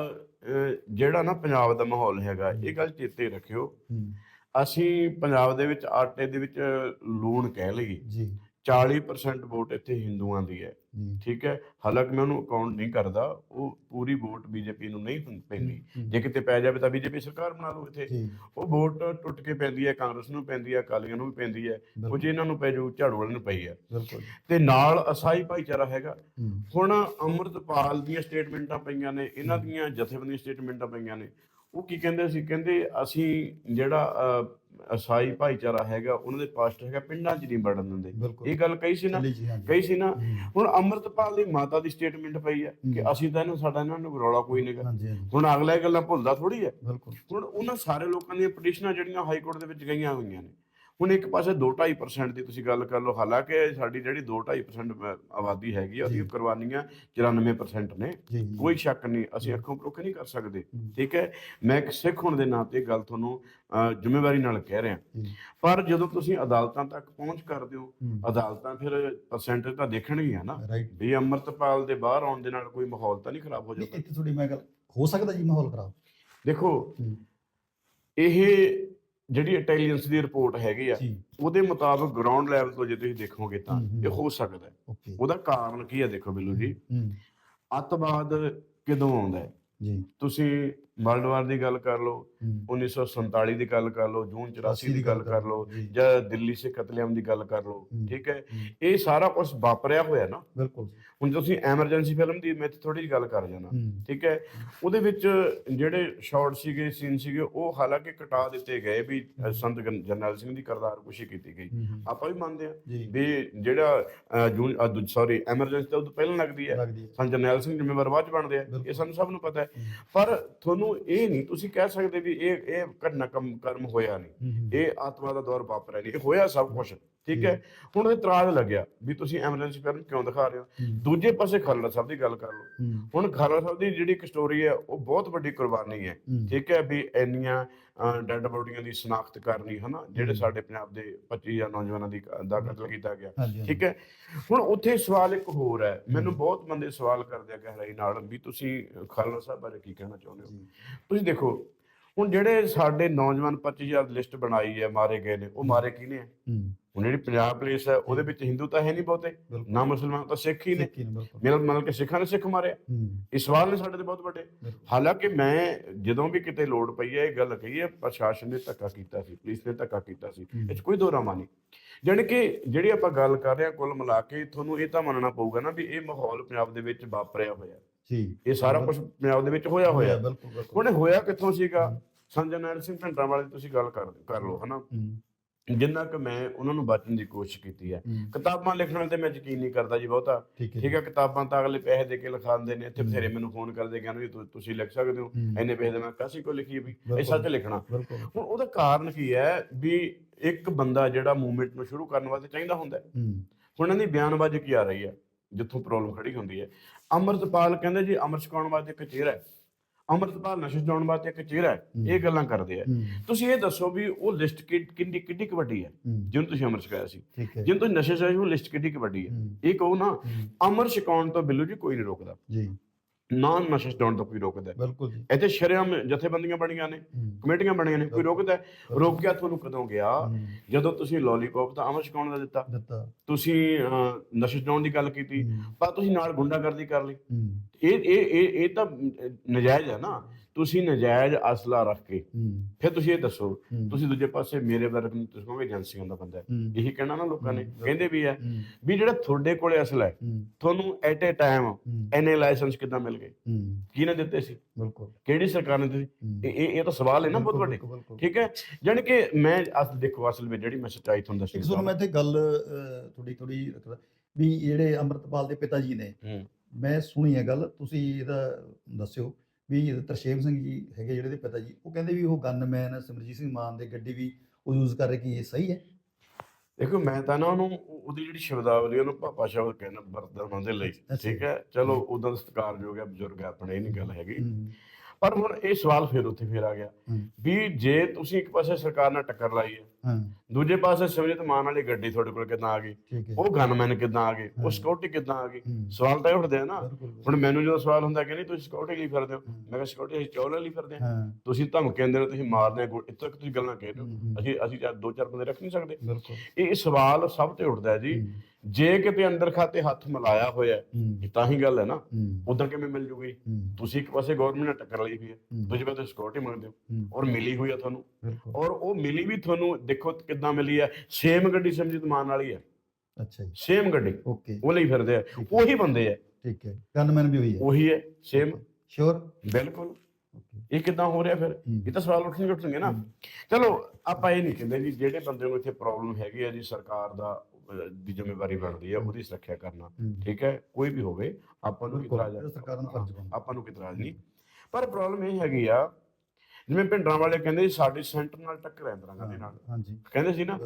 ਜਿਹੜਾ ਨਾ ਪੰਜਾਬ ਦਾ ਮਾਹੌਲ ਹੈਗਾ ਇਹ ਗੱਲ ਚੇਤੇ ਰੱਖਿਓ। ਅਸੀਂ ਪੰਜਾਬ ਦੇ ਵਿੱਚ ਆਟੇ ਦੇ ਵਿੱਚ ਲੂਣ ਕਹਿ ਲਈਏ। ਜੀ। 40% ਵੋਟ ਇੱਥੇ ਹਿੰਦੂਆਂ ਦੀ ਹੈ। ਠੀਕ ਹੈ? ਹਾਲਾਂਕਿ ਮੈਂ ਉਹਨੂੰ ਅਕਾਊਂਟ ਨਹੀਂ ਕਰਦਾ ਉਹ ਪੂਰੀ ਵੋਟ ਬੀਜੇਪੀ ਨੂੰ ਨਹੀਂ ਪੈਂਦੀ। ਜੇ ਕਿਤੇ ਪੈ ਜਾਵੇ ਤਾਂ ਬੀਜੇਪੀ ਸਰਕਾਰ ਬਣਾ ਲਓ ਇੱਥੇ। ਉਹ ਵੋਟ ਟੁੱਟ ਕੇ ਪੈਂਦੀ ਹੈ ਕਾਂਗਰਸ ਨੂੰ ਪੈਂਦੀ ਹੈ ਅਕਾਲੀਆਂ ਨੂੰ ਵੀ ਪੈਂਦੀ ਹੈ। ਕੁਝ ਇਹਨਾਂ ਨੂੰ ਪੈ ਜਾਊ ਝਾੜੂ ਵਾਲਿਆਂ ਨੂੰ ਪਈ ਹੈ। ਬਿਲਕੁਲ। ਤੇ ਨਾਲ ਅਸਾਈ ਭਾਈਚਾਰਾ ਹੈਗਾ। ਹੁਣ ਅੰਮ੍ਰਿਤਪਾਲ ਦੀਆਂ ਸਟੇਟਮੈਂਟਾਂ ਪਈਆਂ ਨੇ ਇਹਨਾਂ ਦੀਆਂ ਜਥੇਬੰਦੀਆਂ ਸਟੇਟਮੈਂਟਾਂ ਪਈਆਂ ਨੇ। ਉਹ ਕੀ ਕਹਿੰਦੇ ਸੀ? ਕਹਿੰਦੇ ਅਸੀਂ ਜਿਹੜਾ ਅਸਾਈ ਭਾਈਚਾਰਾ ਹੈਗਾ ਉਹਨਾਂ ਦੇ ਪਾਸਟ ਹੈਗਾ ਪਿੰਡਾਂ 'ਚ ਨਹੀਂ ਵੜਨ ਦਿੰਦੇ। ਇਹ ਗੱਲ ਕਹੀ ਸੀ ਨਾ ਕਹੀ ਸੀ ਨਾ ਹੁਣ ਅੰਮ੍ਰਿਤਪਾਲ ਦੀ ਮਾਤਾ ਦੀ ਸਟੇਟਮੈਂਟ ਪਈ ਹੈ ਕਿ। ਅਸੀਂ ਤਾਂ ਇਹਨੂੰ ਸਾਡਾ ਇਹਨਾਂ ਨੂੰ ਰੌਲਾ ਕੋਈ ਨਹੀਂਗਾ ਹੁਣ ਅਗਲਾ ਗੱਲਾਂ ਭੁੱਲਦਾ ਥੋੜੀ ਹੈ। ਹੁਣ ਉਹਨਾਂ ਸਾਰੇ ਲੋਕਾਂ ਦੀਆਂ ਪਟੀਸ਼ਨਾਂ ਜਿਹੜੀਆਂ ਹਾਈ ਕੋਰਟ ਦੇ ਵਿੱਚ ਗਈਆਂ ਹੋਈਆਂ ਨੇ ਹੁਣ ਇੱਕ ਪਾਸੇ 2.5% ਦੀ ਤੁਸੀਂ ਗੱਲ ਕਰ ਲਓ ਹਾਲਾਂਕਿ ਸਾਡੀ ਜਿਹੜੀ 2.5% ਆਬਾਦੀ ਹੈਗੀ ਆ ਉਹਦੀ। ਕੁਰਬਾਨੀਆਂ 94% ਨੇ। ਕੋਈ ਸ਼ੱਕ ਨਹੀਂ ਅਸੀਂ ਅੱਖੋਂ ਪਰੋਖੇ ਨਹੀਂ ਕਰ ਸਕਦੇ। ਠੀਕ ਹੈ? ਮੈਂ ਇੱਕ ਸਿੱਖ ਹੋਣ ਦੇ ਨਾਤੇ ਗੱਲ ਤੁਹਾਨੂੰ ਜ਼ਿੰਮੇਵਾਰੀ ਨਾਲ ਕਹਿ ਰਿਹਾ। ਪਰ ਜਦੋਂ ਤੁਸੀਂ ਅਦਾਲਤਾਂ ਤੱਕ ਪਹੁੰਚ ਕਰਦੇ ਹੋ ਅਦਾਲਤਾਂ ਫਿਰ ਪਰਸੈਂਟੇਜ ਤਾਂ ਦੇਖਣਗੀਆਂ ਨਾ। ਵੀ ਅੰਮ੍ਰਿਤਪਾਲ ਦੇ ਬਾਹਰ ਆਉਣ ਦੇ ਨਾਲ ਕੋਈ ਮਾਹੌਲ ਤਾਂ ਨਹੀਂ ਖਰਾਬ ਹੋ ਜਾਂਦਾ? ਇੱਥੇ ਥੋੜੀ ਮੈਂ ਗੱਲ ਹੋ ਸਕਦਾ ਜੀ ਮਾਹੌਲ ਖਰਾਬ। ਦੇਖੋ ਇਹ ਜਿਹੜੀ ਇੰਟੈਲੀਜੈਂਸ ਦੀ ਰਿਪੋਰਟ ਹੈਗੀ ਆ ਉਹਦੇ ਮੁਤਾਬਕ ਗਰਾਊਂਡ ਲੈਵਲ ਤੋਂ ਜੇ ਤੁਸੀਂ ਦੇਖੋਗੇ ਤਾਂ। ਇਹ ਹੋ ਸਕਦਾ ਹੈ। ਉਹਦਾ ਕਾਰਨ ਕੀ ਹੈ ਦੇਖੋ ਬਿੱਲੂ ਜੀ। ਅੱਤਵਾਦ ਕਿਦੋਂ ਆਉਂਦਾ ਹੈ? ਜੀ। ਤੁਸੀਂ ਵਰਲਡ ਵਾਰ ਦੀ ਗੱਲ ਕਰ ਲਓ ਹੂੰ, 1947 ਦੀ ਗੱਲ ਕਰ ਲਓ ਜੂਨ 84 ਦੀ ਗੱਲ ਕਰ ਲਓ ਜੀ, ਦਿੱਲੀ ਸੇ ਕਤਲੇਆਮ ਦੀ ਗੱਲ ਕਰ ਲਓ। ਠੀਕ ਹੈ? ਇਹ ਸਾਰਾ ਕੁਝ ਵਾਪਰਿਆ ਹੋਇਆ ਨਾ। ਬਿਲਕੁਲ। ਹੁਣ ਤੁਸੀਂ ਐਮਰਜੈਂਸੀ ਫਿਲਮ ਦੀ ਮੈਂ ਥੋੜੀ ਜਿਹੀ ਗੱਲ ਕਰ ਜਾਣਾ ਠੀਕ ਹੈ? ਉਹਦੇ ਵਿੱਚ ਜਿਹੜੇ ਸ਼ਾਰਟ ਸੀਗੇ ਸੀਨ ਸੀਗੇ ਉਹ ਹਾਲਾਂਕਿ ਕਟਾ ਦਿੱਤੇ ਗਏ ਵੀ ਸੰਤ ਜਰਨੈਲ ਸਿੰਘ ਦੀ ਕਰਤਾਰਕੁਸ਼ੀ ਕੀਤੀ ਗਈ। ਆਪਾਂ ਵੀ ਮੰਨਦੇ ਜੀ। ਵੀ ਜਿਹੜਾ ਜੂਨ ਸੌਰੀ ਐਮਰਜੈਂਸੀ ਤਾਂ ਪਹਿਲਾਂ ਲੱਗਦੀ ਹੈ। ਸੰਤ ਜਰਨੈਲ ਸਿੰਘ ਜ਼ਿੰਮੇਵਾਰ ਬਾਅਦ ਬਣਦੇ ਆ। ਇਹ ਸਾਨੂੰ ਸਭ ਨੂੰ ਪਤਾ ਹੈ ਪਰ ਤੁਹਾਨੂੰ ਇਹ ਨਹੀਂ ਤੁਸੀਂ ਕਹਿ ਸਕਦੇ ਵੀ ਇਹ ਇਹ ਘਟਨਾ ਕੰਮ ਕਰਮ ਹੋਇਆ ਨਹੀਂ। ਇਹ ਆਤਮਾ ਦਾ ਦੌਰ ਵਾਪਰਿਆ ਨਹੀਂ। ਇਹ ਹੋਇਆ ਸਭ ਕੁਝ ਠੀਕ ਹੈ? ਹੁਣ ਇਹ ਇਤਰਾਜ਼ ਲੱਗਿਆ ਵੀ ਤੁਸੀਂ ਐਮਰਜੈਂਸੀ ਫਿਲਮ ਕਿਉਂ ਦਿਖਾ ਰਹੇ ਹੋ? ਦੂਜੇ ਪਾਸੇ ਖਾਲੜਾ ਸਾਹਿਬ ਦੀ ਗੱਲ ਕਰ ਲਓ। ਹੁਣ ਖਾਲੜਾ ਸਾਹਿਬ ਦੀ ਜਿਹੜੀ ਇੱਕ ਸਟੋਰੀ ਹੈ ਉਹ ਬਹੁਤ ਵੱਡੀ ਕੁਰਬਾਨੀ ਹੈ। ਠੀਕ ਹੈ ਵੀ ਇੰਨੀਆਂ ਡੈੱਡ ਬੋਡੀਆਂ ਦੀ ਸ਼ਨਾਖਤ ਕਰਨੀ ਹਨਾ? ਜਿਹੜੇ। ਸਾਡੇ ਪੰਜਾਬ ਦੇ 25 ਜਾਂ ਨੌਜਵਾਨਾਂ ਦੀ ਦਾ ਕਤਲ ਕੀਤਾ ਗਿਆ। ਠੀਕ ਹੈ? ਹੁਣ ਉੱਥੇ ਸਵਾਲ ਇੱਕ ਹੋਰ ਹੈ। ਮੈਨੂੰ ਬਹੁਤ ਬੰਦੇ ਸਵਾਲ ਕਰਦੇ ਆ ਗਹਿਰਾਈ ਨਾਲ ਵੀ ਤੁਸੀਂ ਖਾਲੜਾ ਸਾਹਿਬ ਬਾਰੇ ਕੀ ਕਹਿਣਾ ਚਾਹੁੰਦੇ ਹੋ? ਤੁਸੀਂ ਦੇਖੋ ਹੁਣ ਜਿਹੜੇ ਸਾਡੇ ਨੌਜਵਾਨ 25000 ਲਿਸਟ ਬਣਾਈ ਹੈ ਮਾਰੇ ਗਏ ਨੇ ਉਹ ਮਾਰੇ ਕਿਹਨੇ ਹੂੰ, ਹੁਣ ਜਿਹੜੀ ਪੰਜਾਬ ਪੁਲਿਸ ਹੈ ਉਹਦੇ ਵਿੱਚ ਹਿੰਦੂ ਤਾਂ ਹੈ ਨਹੀਂ ਬਹੁਤੇ ਨਾ ਮੁਸਲਮਾਨ ਤਾਂ ਸਿੱਖ ਹੀ ਨੇ। ਮਿਲ ਮਿਲ ਕੇ ਸਿੱਖਾਂ ਨੇ ਸਿੱਖ ਮਾਰਿਆ। ਇਹ ਸਵਾਲ ਨੇ ਸਾਡੇ ਤੇ ਬਹੁਤ ਵੱਡੇ। ਹਾਲਾਂਕਿ ਮੈਂ ਜਦੋਂ ਵੀ ਕਿਤੇ ਲੋੜ ਪਈ ਹੈ ਇਹ ਗੱਲ ਕਹੀ ਹੈ ਪ੍ਰਸ਼ਾਸਨ ਨੇ ਧੱਕਾ ਕੀਤਾ ਸੀ ਪੁਲਿਸ ਨੇ ਧੱਕਾ ਕੀਤਾ ਸੀ। ਇਹ 'ਚ ਕੋਈ ਦੋਰਾਮਾ ਨਹੀਂ। ਜਾਣੀ ਕਿ ਜਿਹੜੀ ਆਪਾਂ ਗੱਲ ਕਰ ਰਹੇ ਹਾਂ ਕੁੱਲ ਮਿਲਾ ਕੇ ਤੁਹਾਨੂੰ ਇਹ ਤਾਂ ਮੰਨਣਾ ਪਊਗਾ ਨਾ ਵੀ ਇਹ ਮਾਹੌਲ ਪੰਜਾਬ ਦੇ ਵਿੱਚ ਵਾਪਰਿਆ ਹੋਇਆ। ਜੀ। ਇਹ ਸਾਰਾ ਕੁਝ ਪੰਜਾਬ ਦੇ ਵਿੱਚ ਹੋਇਆ ਹੋਇਆ। ਬਿਲਕੁਲ ਬਿਲਕੁਲ। ਹੁਣ ਹੋਇਆ ਕਿੱਥੋਂ ਸੀਗਾ? ਹੂੰ। ਸੰਜय ਨਾਇਰ ਸਿੰਘ ਭਿੰਡਰਾਂ ਵਾਲੇ ਤੁਸੀਂ ਗੱਲ ਕਰ ਕਰ ਲਓ ਹਨਾ? ਜਿੰਨਾ ਕਿ ਮੈਂ ਉਹਨਾਂ ਨੂੰ ਬਚਣ ਦੀ ਕੋਸ਼ਿਸ਼ ਕੀਤੀ ਹੈ। ਕਿਤਾਬਾਂ ਲਿਖਣ ਤੇ ਮੈਂ ਯਕੀਨ ਨਹੀਂ ਕਰਦਾ ਜੀ ਬਹੁਤਾ। ਠੀਕ ਹੈ ਕਿਤਾਬਾਂ ਤਾਂ ਅਗਲੇ ਪੈਸੇ ਦੇ ਕੇ ਲਿਖਾਉਂਦੇ ਨੇ ਇੱਥੇ। ਬਥੇਰੇ ਮੈਨੂੰ ਫੋਨ ਕਰਦੇ ਕਹਿੰਦੇ ਵੀ ਤੁਸੀਂ ਲਿਖ ਸਕਦੇ ਹੋ। ਇੰਨੇ ਪੈਸੇ ਦੇ ਮੈਂ ਕਾਸੀ ਕੋ ਲਿਖੀ ਵੀ? ਇਹ। ਸੱਚ ਲਿਖਣਾ। ਹੁਣ ਉਹਦਾ ਕਾਰਨ ਕੀ ਹੈ ਵੀ ਇੱਕ ਬੰਦਾ ਜਿਹੜਾ ਮੂਵਮੈਂਟ ਨੂੰ ਸ਼ੁਰੂ ਕਰਨ ਵਾਸਤੇ ਚਾਹੀਦਾ ਹੁੰਦਾ ਹੁਣ ਇਹਨਾਂ ਦੀ ਬਿਆਨਬਾਜ਼ੀ ਕੀ ਆ ਰਹੀ ਹੈ? ਜਿੱਥੋਂ ਪ੍ਰੋਬਲਮ ਖੜੀ ਹੁੰਦੀ ਹੈ। ਅਮਰਤਪਾਲ ਕਹਿੰਦੇ ਜੀ ਅਮਰ ਛਕਾਉਣ ਵਾਸਤੇ ਇੱਕ ਚਿਹਰਾ ਹੈ। ਅੰਮ੍ਰਿਤਪਾਲ ਨਸ਼ੇ ਛਡਾਉਣ ਵਾਸਤੇ ਇੱਕ ਚਿਹਰਾ ਹੈ। ਇਹ ਗੱਲਾਂ ਕਰਦੇ ਆ। ਤੁਸੀਂ ਇਹ ਦੱਸੋ ਵੀ ਉਹ ਲਿਸਟ ਕਿੰਨੀ ਕਿੰਨੀ ਵੱਡੀ ਹੈ ਜਿਹਨੂੰ ਤੁਸੀਂ ਅਮਰ ਛਕਾਇਆ ਸੀ। ਜਿਹਨੂੰ ਤੁਸੀਂ ਨਸ਼ੇ ਛਕਾਇਆ ਸੀ ਉਹ ਲਿਸਟ ਕਿੰਨੀ ਵੱਡੀ ਹੈ। ਇਹ ਕਹੋ ਨਾ ਅਮਰ ਛਕਾਉਣ ਤੋਂ ਬਿੱਲੂ ਜੀ ਕੋਈ ਨਹੀਂ ਰੋਕਦਾ। ਜੀ। ਨਾ ਨਸ਼ੇ ਛਡਾਉਣ ਤੋਂ ਕੋਈ ਰੋਕਦਾ। ਬਿਲਕੁਲ ਜੀ। ਇੱਥੇ ਸ਼ਰੇਆਮ ਜਥੇਬੰਦੀਆਂ ਬਣੀਆਂ ਨੇ ਕਮੇਟੀਆਂ ਬਣੀਆਂ ਨੇ ਕੋਈ ਰੋਕਦਾ? ਰੋਕਿਆ ਤੁਹਾਨੂੰ ਕਦੋਂ ਗਿਆ? ਜਦੋਂ ਤੁਸੀਂ ਲੋਲੀਪੌਪ ਤਾਂ ਅਮਰ ਛਕਾਉਣ ਦਾ ਦਿੱਤਾ? ਦਿੱਤਾ। ਤੁਸੀਂ ਨਸ਼ੇ ਛਡਾਉਣ ਦੀ ਗੱਲ ਕੀਤੀ ਪਰ ਤੁਸੀਂ ਨਾਲ ਗੁੰਡਾਗਰਦੀ ਕਰ ਲਈ। ਇਹ ਇਹ ਇਹ ਤਾਂ ਨਜਾਇਜ਼ ਹੈ ਨਾ। ਤੁਸੀਂ ਨਜਾਇਜ਼ ਅਸਲਾ ਰੱਖ ਕੇ ਫਿਰ ਤੁਸੀਂ ਇਹ ਦੱਸੋ ਤੁਸੀਂ ਦੂਜੇ ਪਾਸੇ ਮੇਰੇ ਵਰਗ ਨੂੰ ਤੁਸੀਂ ਕਹੋਗੇ ਏਜੰਸੀਆਂ ਦਾ ਬੰਦਾ ਹੈ। ਹੂੰ, ਇਹੀ ਕਹਿਣਾ ਨਾ ਲੋਕਾਂ ਨੇ। ਕਹਿੰਦੇ ਵੀ ਹੈ। ਵੀ ਜਿਹੜਾ ਤੁਹਾਡੇ ਕੋਲੇ ਅਸਲਾ ਹੈ ਤੁਹਾਨੂੰ ਐਟ ਏ ਟਾਈਮ ਹੂੰ, ਐਨੇ ਲਾਇਸੈਂਸ ਕਿੱਦਾਂ ਮਿਲ ਗਏ? ਕਿਹਨੇ ਦਿੱਤੇ ਸੀ? ਬਿਲਕੁਲ। ਕਿਹੜੀ ਸਰਕਾਰ ਨੇ ਦਿੱਤੇ? ਇਹ ਇਹ ਤਾਂ ਸਵਾਲ ਹੈ ਨਾ ਬਹੁਤ ਵੱਡੇ। ਠੀਕ ਹੈ? ਜਾਣੀ ਕਿ ਮੈਂ ਅਸਲ ਦੇਖੋ ਅਸਲ ਵਿੱਚ ਜਿਹੜੀ ਮੈਂ ਸੱਚਾਈ ਤੁਹਾਨੂੰ ਦੱਸਣੀ ਤੁਹਾਨੂੰ ਮੈਂ ਇੱਥੇ ਗੱਲ ਥੋੜੀ ਥੋੜੀ ਰੱਖਦਾ। ਵੀ ਜਿਹੜੇ ਅੰਮ੍ਰਿਤਪਾਲ ਦੇ ਪਿਤਾ ਜੀ ਨੇ ਮੈਂ ਸੁਣੀ ਹੈ ਗੱਲ ਤੁਸੀਂ ਇਹਦਾ ਦੱਸਿਓ। ਵੀ ਤਰਸ਼ੇਮ ਸਿੰਘ ਜੀ ਹੈਗੇ ਜਿਹੜੇ ਦੇ ਪਿਤਾ ਜੀ ਉਹ ਕਹਿੰਦੇ ਵੀ ਉਹ ਗਨਮੈਨ ਸਿਮਰਜੀਤ ਸਿੰਘ ਮਾਨ ਦੇ ਗੱਡੀ ਵੀ ਉਹ ਯੂਜ਼ ਕਰ ਰਹੇ ਕੀ ਇਹ ਸਹੀ ਹੈ? ਦੇਖੋ ਮੈਂ ਤਾਂ ਨਾ ਉਹਨੂੰ ਉਹਦੀ ਜਿਹੜੀ ਸ਼ਬਦਾਵਲੀ ਉਹਨੂੰ ਪਾਪਾ ਸ਼ਬਦ ਕਹਿਣਾ ਵਰਤਦਾ ਉਹਨਾਂ ਦੇ ਲਈ। ਠੀਕ ਹੈ? ਚਲੋ ਉਦੋਂ ਦਾ ਸਤਿਕਾਰਯੋਗ ਹੈ ਬਜ਼ੁਰਗ ਹੈ ਆਪਣੇ ਇਹ ਨਹੀਂ ਗੱਲ ਹੈਗੀ। ਪਰ ਹੁਣ ਇਹ ਸਵਾਲ ਫਿਰ ਉੱਥੇ ਫੇਰ ਆ ਗਿਆ ਵੀ ਜੇ ਤੁਸੀਂ ਇੱਕ ਪਾਸੇ ਸਰਕਾਰ ਨਾਲ ਟੱਕਰ ਲਾਈ ਹੈ ਹਾਂ। ਦੂਜੇ ਪਾਸੇ ਸਿਮਰਜੀਤ ਮਾਨ ਵਾਲੀ ਗੱਡੀ ਤੁਹਾਡੇ ਕੋਲ ਕਿੱਦਾਂ ਆ ਗਈ? ਉਹ ਗਨਮੈਨ ਕਿੱਦਾਂ ਆ ਗਏ। ਉਹ ਸਿਕਿਉਰਿਟੀ ਕਿੱਦਾਂ ਆ ਗਈ? ਸਵਾਲ ਤਾਂ ਉੱਠਦੇ ਆ ਨਾ। ਹੁਣ ਮੈਨੂੰ ਜਦੋਂ ਸਵਾਲ ਹੁੰਦਾ ਕਿ ਨਹੀਂ ਤੁਸੀਂ ਸਿਕਿਉਰਿਟੀ ਲਈ ਫਿਰਦੇ ਹੋ? ਮੈਂ ਕਿਹਾ ਸਿਕਿਉਰਿਟੀ ਅਸੀਂ ਚੌਲੇ ਲਈ ਫਿਰਦੇ ਹਾਂ ਹਾਂ। ਤੁਸੀਂ ਧਮਕੀਆਂ ਦੇ ਰਹੇ ਹੋ ਤੁਸੀਂ ਮਾਰਦੇ ਹੋ ਇੱਥੇ ਤੱਕ ਤੁਸੀਂ ਗੱਲਾਂ ਕਹਿ ਰਹੇ ਹੋ ਅਸੀਂ ਅਸੀਂ ਦੋ ਚਾਰ ਬੰਦੇ ਰੱਖ ਨਹੀਂ ਸਕਦੇ। ਇਹ ਸਵਾਲ ਸਭ ਤੇ ਉੱਠਦਾ ਹੈ। ਜੀ ਜੇ ਕਿਤੇ ਅੰਦਰ ਖਾਤੇ ਹੱਥ ਮਿਲਾਇਆ ਹੋਇਆ ਤਾਂ ਹੀ ਗੱਲ ਹੈ ਨਾ। ਉਦੋਂ ਕਿਵੇਂ ਮਿਲ ਜੂਗੀ? ਤੁਸੀਂ ਇੱਕ ਪਾਸੇ ਗਵਰਨਮੈਂਟ ਨਾਲ ਟੱਕਰ ਲਈ ਹੋਈ ਹੈ। ਦੂਜੇ ਪਾਸੇ ਸਿਕਿਉਰਿਟੀ ਮੰਗਦੇ ਹੋ। ਔਰ ਮਿਲੀ ਹੋਈ ਹੈ ਤੁਹਾਨੂੰ। ਔਰ ਉਹ ਮਿਲੀ ਵੀ ਤੁਹਾਨੂੰ ਦੇਖੋ ਕਿੱਦਾਂ ਮਿਲੀ ਹੈ। ਸੇਮ ਗੱਡੀ ਸਮਝਿਤ ਮਾਨ ਵਾਲੀ ਹੈ। ਅੱਛਾ ਜੀ। ਸੇਮ ਗੱਡੀ। ਓਕੇ। ਉਹ ਲਈ ਫਿਰਦੇ ਆ। ਉਹੀ ਬੰਦੇ ਆ। ਠੀਕ ਹੈ। ਗਨਮੈਨ ਵੀ ਹੋਈ ਹੈ। ਉਹੀ ਹੈ। ਸੇਮ। ਸ਼ੋਰ? ਬਿਲਕੁਲ। ਇਹ ਕਿੱਦਾਂ ਹੋ ਰਿਹਾ ਫਿਰ? ਇਹ ਤਾਂ ਸਵਾਲ ਉੱਠਣਗੇ ਉੱਠਣਗੇ ਨਾ। ਚਲੋ ਆਪਾਂ ਇਹ ਨਹੀਂ ਕਹਿੰਦੇ ਜੀ ਜਿਹੜੇ ਬੰਦੇ ਨੂੰ ਇੱਥੇ ਪ੍ਰੋਬਲਮ ਹੈਗੀ ਹੈ ਜੀ ਸਰਕਾਰ ਦਾ ਦੀ ਜ਼ਿੰਮੇਵਾਰੀ ਬਣਦੀ ਹੈ। ਉਹਦੀ ਸੁਰੱਖਿਆ ਕਰਨਾ। ਠੀਕ ਹੈ? ਕੋਈ ਵੀ ਹੋਵੇ ਆਪਾਂ ਨੂੰ ਇਤਰਾਜ਼। ਆਪਾਂ ਨੂੰ ਇਤਰਾਜ਼ ਨਹੀਂ। ਪਰ ਪ੍ਰੋਬਲਮ ਇਹ ਹੈਗੀ ਆ ਜਿਵੇਂ ਭਿੰਡਰਾਂ ਵਾਲੇ ਕਹਿੰਦੇ ਸਾਡੇ ਸੈਂਟਰ ਨਾਲ ਟੱਕਰ ਹੈ ਇੰਦਰਾ ਗਾਂਧੀ ਨਾਲ। ਹਾਂਜੀ। ਕਹਿੰਦੇ ਸੀ ਨਾ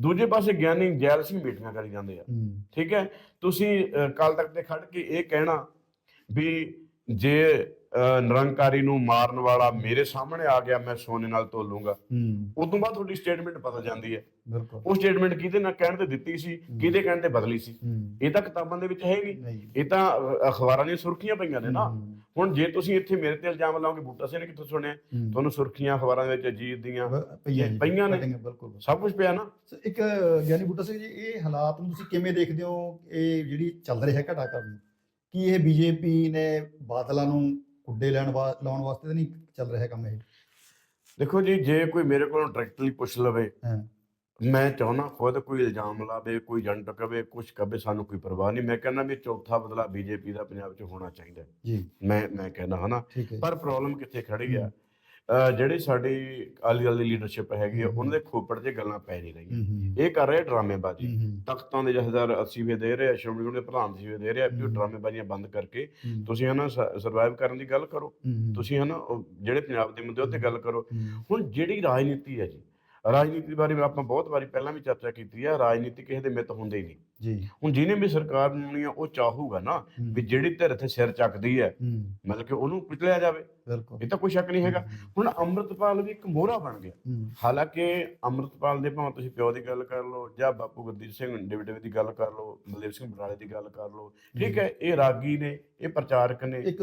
ਦੂਜੇ ਪਾਸੇ ਗਿਆਨੀ ਜੈਲ ਸਿੰਘ ਮੀਟਿੰਗਾਂ ਕਰੀ ਜਾਂਦੇ ਆ। ਠੀਕ ਹੈ? ਤੁਸੀਂ ਕੱਲ ਤੱਕ ਤੇ ਖੜ ਕੇ ਇਹ ਕਹਿਣਾ ਵੀ ਜੇ ਨਿਰੰਕਾਰੀ ਨੂੰ ਮਾਰਨ ਵਾਲਾ ਮੇਰੇ ਸਾਹਮਣੇ ਆ ਗਿਆ ਮੈਂ ਸੋਨੇ ਨਾਲ ਤੋਲੂੰਗਾ ਉਸ ਤੋਂ ਬਾਅਦ ਤੁਹਾਡੀ ਸਟੇਟਮੈਂਟ ਬਦਲ ਜਾਂਦੀ ਹੈ। ਬਿਲਕੁਲ। ਉਹ ਸਟੇਟਮੈਂਟ ਕਿਹਦੇ ਨਾਲ ਕਹਿਣ ਤੇ ਦਿੱਤੀ ਸੀ ਕਿਹਦੇ ਕਹਿਣ ਤੇ ਬਦਲੀ ਸੀ? ਇਹ ਤਾਂ ਕਿਤਾਬਾਂ ਦੇ ਵਿੱਚ ਹੈ ਹੀ ਨਹੀਂ। ਇਹ ਤਾਂ ਅਖਬਾਰਾਂ ਦੀਆਂ ਸੁਰਖੀਆਂ ਪਈਆਂ ਨੇ ਨਾ। ਹੁਣ ਜੇ ਤੁਸੀਂ ਇੱਥੇ ਮੇਰੇ ਤੇ ਇਲਜ਼ਾਮ ਲਾਓਗੇ ਬੂਟਾ ਸਿੰਘ ਨੇ ਕਿੱਥੋਂ ਸੁਣਿਆ। ਤੁਹਾਨੂੰ ਸੁਰਖੀਆਂ ਅਖਬਾਰਾਂ ਦੇ ਵਿੱਚ ਅਜੀਤ ਦੀਆਂ ਪਈਆਂ ਨੇ। ਸਭ ਕੁਝ ਪਿਆ ਨਾ। ਇੱਕ ਗਿਆਨੀ ਬੁੱਟਾ ਸਿੰਘ ਜੀ ਇਹ ਹਾਲਾਤ ਨੂੰ ਤੁਸੀਂ ਕਿਵੇਂ ਦੇਖਦੇ ਹੋ? ਇਹ ਜਿਹੜੀ ਚੱਲ ਰਿਹਾ ਘਟਾ ਕਰਨ ਕੀ ਇਹ ਬੀਜੇਪੀ ਨੇ ਬਾਦਲਾਂ ਨੂੰ ਕੁੱਡੇ ਲੈਣ ਵਾ ਲਾਉਣ ਵਾਸਤੇ ਤਾਂ ਨਹੀਂ ਚੱਲ ਰਿਹਾ ਕੰਮ ਇਹ? ਦੇਖੋ ਜੀ ਜੇ ਕੋਈ ਮੇਰੇ ਕੋਲੋਂ ਡਾਇਰੈਕਟਲੀ ਪੁੱਛ ਲਵੇ ਹਾਂ। ਮੈਂ ਚਾਹੁੰਦਾ ਖੁਦ ਕੋਈ ਇਲਜ਼ਾਮ ਲਾਵੇ ਕੋਈ ਏਜੰਟ ਕਵੇ ਕੁਝ ਕਵੇ ਸਾਨੂੰ ਕੋਈ ਪਰਵਾਹ ਨਹੀਂ। ਮੈਂ ਕਹਿੰਦਾ ਵੀ ਚੌਥਾ ਬਦਲਾ ਬੀਜੇਪੀ ਦਾ ਪੰਜਾਬ 'ਚ ਹੋਣਾ ਚਾਹੀਦਾ। ਹੈ। ਜੀ। ਮੈਂ ਮੈਂ ਕਹਿੰਦਾ ਹਨਾ। ਠੀਕ ਹੈ ਪਰ ਪ੍ਰੋਬਲਮ ਕਿੱਥੇ ਖੜੀ ਆ? ਜਿਹੜੀ ਸਾਡੀ ਅਕਾਲੀ ਦਲ ਦੀ ਲੀਡਰਸ਼ਿਪ ਹੈਗੀ ਆ ਹਮ। ਉਹਨਾਂ ਦੇ ਖੋਪੜ 'ਚ ਗੱਲਾਂ ਪੈ ਨਹੀਂ ਰਹੀਆਂ ਹੂੰ ਹੂੰ। ਇਹ ਕਰ ਰਹੇ ਡਰਾਮੇਬਾਜ਼ੀ। ਹੂੰ, ਹੂੰ, ਤਖਤਾਂ ਦੇ ਜਥੇਦਾਰ ਅਸੀਵੇ ਦੇ ਰਹੇ ਆ ਸ਼੍ਰੋਮਣੀ ਦੇ ਪ੍ਰਧਾਨ ਸੀਵੇ ਦੇ ਰਹੇ ਆ ਵੀ ਉਹ। ਡਰਾਮੇਬਾਜ਼ੀਆਂ ਬੰਦ ਕਰਕੇ ਹੂੰ, ਤੁਸੀਂ ਹਨਾ ਸਰਵਾਈਵ ਕਰਨ ਦੀ ਗੱਲ ਕਰੋ। ਹੂੰ, ਤੁਸੀਂ ਹਨਾ ਜਿਹੜੇ ਪੰਜਾਬ ਦੇ ਮੁੱਦੇ ਉੱਤੇ ਗੱਲ ਕਰੋ। ਹੂੰ, ਹੁਣ ਜਿਹੜੀ ਰਾਜਨੀਤੀ ਹੈ ਜੀ ਰਾਜਨੀਤੀ ਬਾਰੇ ਆਪਾਂ ਬਹੁਤ ਵਾਰੀ ਪਹਿਲਾਂ ਵੀ ਚਰਚਾ ਕੀਤੀ ਹੈ ਰਾਜਨੀਤੀ ਕਿਸੇ ਦੇ ਮਿੱਤ ਹੁੰਦੇ ਹੀ ਨਹੀਂ। ਜੀ। ਹੁਣ ਜਿਹਨੇ ਵੀ ਸਰਕਾਰ ਬਣਾਉਣੀ ਆ ਉਹ ਚਾਹੂਗਾ ਨਾ ਵੀ ਜਿਹੜੀ ਧਿਰ ਇੱਥੇ ਸਿਰ ਚੱਕਦੀ ਹੈ ਮਤਲਬ ਕਿ ਉਹਨੂੰ ਕੁਚਲਿਆ ਜਾਵੇ। ਬਿਲਕੁਲ। ਇਹ ਤਾਂ ਕੋਈ ਸ਼ੱਕ ਨਹੀਂ ਹੈਗਾ। ਹੁਣ ਅੰਮ੍ਰਿਤਪਾਲ ਵੀ ਇੱਕ ਮੋਹਰਾ ਬਣ ਗਿਆ। ਹਾਲਾਂਕਿ ਅੰਮ੍ਰਿਤਪਾਲ ਦੇ ਭਾਵੇਂ ਤੁਸੀਂ ਪਿਓ ਦੀ ਗੱਲ ਕਰ ਲਓ ਜਾਂ ਬਾਪੂ ਗੁਰਦੀਪ ਸਿੰਘ ਡਿਵਿਡਿਵ ਦੀ ਗੱਲ ਕਰ ਲਓ ਬਲਦੇਵ ਸਿੰਘ ਬਰਾੜੇ ਦੀ ਗੱਲ ਕਰ ਲਓ ਠੀਕ ਹੈ ਇਹ ਰਾਗੀ ਨੇ ਇਹ ਪ੍ਰਚਾਰਕ ਨੇ। ਇੱਕ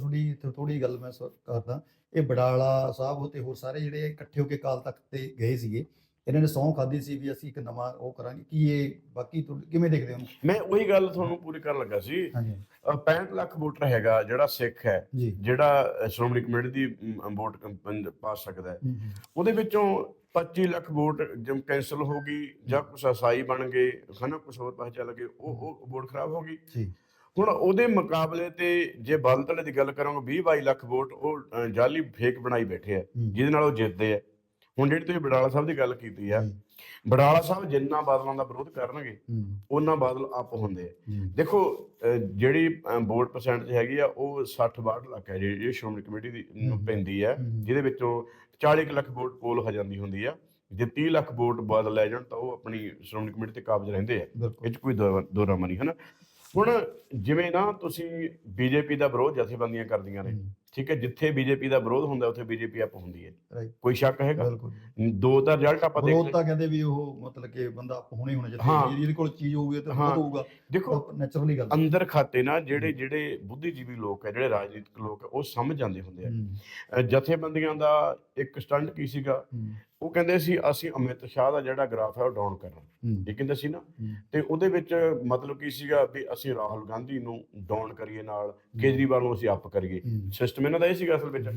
ਥੋੜੀ ਥੋੜੀ ਗੱਲ ਮੈਂ ਕਰਦਾ। ਇਹ ਬਡਾਲਾ ਸਾਹਿਬ ਤੇ ਹੋਰ ਸਾਰੇ ਜਿਹੜੇ ਇਕੱਠੇ ਹੋ ਕੇ ਕਾਲ ਤਖਤ ਤੇ ਗਏ ਸੀਗੇ। ਇਹਨਾਂ ਨੇ ਸਹੁੰ ਖਾਦੀ ਸੀ ਵੀ ਅਸੀਂ ਇੱਕ ਨਵਾਂ ਉਹ ਕਰਾਂਗੇ ਕੀ ਇਹ ਬਾਕੀ ਤੁਹਾਡੇ- ਕਿਵੇਂ ਦੇਖਦੇ ਹੋ? ਮੈਂ ਉਹੀ ਗੱਲ ਤੁਹਾਨੂੰ ਪੂਰੀ ਕਰਨ ਲੱਗਾ ਸੀ। ਹਾਂਜੀ। ਅਹ 65 ਲੱਖ ਵੋਟਰ ਹੈਗਾ ਜਿਹੜਾ ਸਿੱਖ ਹੈ ਜੀ। ਜਿਹੜਾ ਸ਼੍ਰੋਮਣੀ ਕਮੇਟੀ ਦੀ ਵੋਟ ਪੰਜ- ਪਾ ਸਕਦਾ ਹੈ। ਉਹਦੇ ਵਿੱਚੋਂ 25 ਲੱਖ ਵੋਟ ਜਮ ਕੈਂਸਲ ਹੋ ਗਈ ਜਾਂ ਕੁਛ ਅਸਾਈ ਬਣ ਗਏ ਹਨਾ ਕੁਛ ਹੋਰ ਪਾਸੇ ਚੱਲ ਗਏ ਉਹ ਉਹ ਵੋਟ ਖਰਾਬ ਹੋ ਗਈ। ਜੀ। ਹੁਣ ਉਹਦੇ ਮੁਕਾਬਲੇ ਤੇ ਜੇ ਬਲਤਲੇ ਦੀ ਗੱਲ ਕਰਾਂਗੇ 20 22 ਲੱਖ ਵੋਟ ਉਹ ਜਾਲੀ ਫੇਕ ਬਣਾਈ ਬੈਠੇ ਆ ਜਿਹਦੇ ਨਾਲ ਉਹ ਜਿੱਤਦੇ ਆ ਹੁਣ ਜਿਹੜੀ ਤੁਸੀਂ ਬਡਾਲਾ ਸਾਹਿਬ ਦੀ ਗੱਲ ਕੀਤੀ ਆ ਬਡਾਲਾ ਸਾਹਿਬ ਜਿੰਨਾ ਬਾਦਲਾਂ ਦਾ ਵਿਰੋਧ ਕਰਨਗੇ ਹੂੰ, ਉਹਨਾਂ ਬਾਦਲ ਆਪ ਹੁੰਦੇ ਆ। ਦੇਖੋ ਜਿਹੜੀ ਵੋਟ ਪਰਸੈਂਟ ਹੈਗੀ ਆ ਉਹ 60 62 ਲੱਖ ਹੈ ਜਿਹੜੀ ਸ਼੍ਰੋਮਣੀ ਕਮੇਟੀ ਦੀ ਨੂੰ। ਪੈਂਦੀ ਹੈ। ਹਮ। ਜਿਹਦੇ ਵਿੱਚੋਂ 40 ਕੁ ਲੱਖ ਵੋਟ ਪੋਲ ਹੋ ਜਾਂਦੀ ਹੁੰਦੀ ਆ। ਜੇ 30 ਲੱਖ ਵੋਟ ਬਾਦਲ ਲੈ ਜਾਣ ਤਾਂ ਉਹ ਆਪਣੀ ਸ਼੍ਰੋਮਣੀ ਕਮੇਟੀ ਤੇ ਕਾਬਜ ਰਹਿੰਦੇ ਆ। ਇਹ ਚ ਕੋਈ ਦੋ- ਦੋਰਾਮਾ ਨਹੀਂ ਹਨਾ? ਹੁਣ ਜਿਵੇਂ ਨਾ ਤੁਸੀਂ ਬੀਜੇਪੀ ਦਾ ਵਿਰੋਧ ਜਥੇਬੰਦੀਆਂ ਕਰਦੀਆਂ ਨੇ ਠੀਕ ਹੈ ਜਿੱਥੇ ਬੀਜੇਪੀ ਦਾ ਵਿਰੋਧ ਹੁੰਦਾ ਉੱਥੇ ਬੀਜੇਪੀ ਆਪ ਹੁੰਦੀ ਹੈ. ਕੋਈ ਸ਼ੱਕ ਹੈਗਾ? ਬਿਲਕੁਲ ਦੋ ਦਾ ਰਿਜ਼ਲਟ ਆਪਾਂ ਦੇਖ ਵਿਰੋਧ ਤਾਂ ਕਹਿੰਦੇ ਵੀ ਉਹ ਮਤਲਬ ਕਿ ਬੰਦਾ ਹੁਣੇ ਹੋਣਾ ਹਾਂ। ਚਾਹੀਦਾ ਜਿਹਦੇ ਕੋਲ ਚੀਜ਼ ਹੋਊਗੀ ਤਾਂ ਹਾਂ। ਬਹੁਤ ਹੋਊਗਾ। ਦੇਖੋ ਨੈਚੁਰਲੀ ਗੱਲ। ਅੰਦਰ ਖਾਤੇ ਨਾ ਜਿਹੜੇ ਜਿਹੜੇ ਬੁੱਧੀਜੀਵੀ ਲੋਕ ਹੈ ਜਿਹੜੇ ਰਾਜਨੀਤਿਕ ਲੋਕ ਹੈ ਉਹ ਸਮਝ ਜਾਂਦੇ ਹੁੰਦੇ ਆ। ਜਥੇਬੰਦੀਆਂ ਦਾ ਇੱਕ ਸਟੰਟ ਕੀ ਸੀਗਾ? ਉਹ ਕਹਿੰਦੇ ਸੀ ਅਸੀਂ ਅਮਿਤ ਸ਼ਾਹ ਦਾ ਜਿਹੜਾ ਗ੍ਰਾਫ ਹੈ ਉਹ ਡਾਊਨ ਕਰਨਾ ਇਹ ਕਹਿੰਦੇ ਸੀ ਨਾ। ਤੇ ਉਹਦੇ ਵਿੱਚ ਮਤਲਬ ਕੀ ਸੀਗਾ ਵੀ ਅਸੀਂ ਰਾਹੁਲ ਗਾਂਧੀ ਨੂੰ ਡਾਊਨ ਕਰੀਏ ਨਾਲ ਕੇਜਰੀਵਾਲ ਨੂੰ ਅਸੀਂ ਅਪ ਕਰੀਏ। ਸਿਸਟਮ ਇਹਨਾਂ ਦਾ ਇਹ ਸੀਗਾ ਅਸਲ ਵਿੱਚ।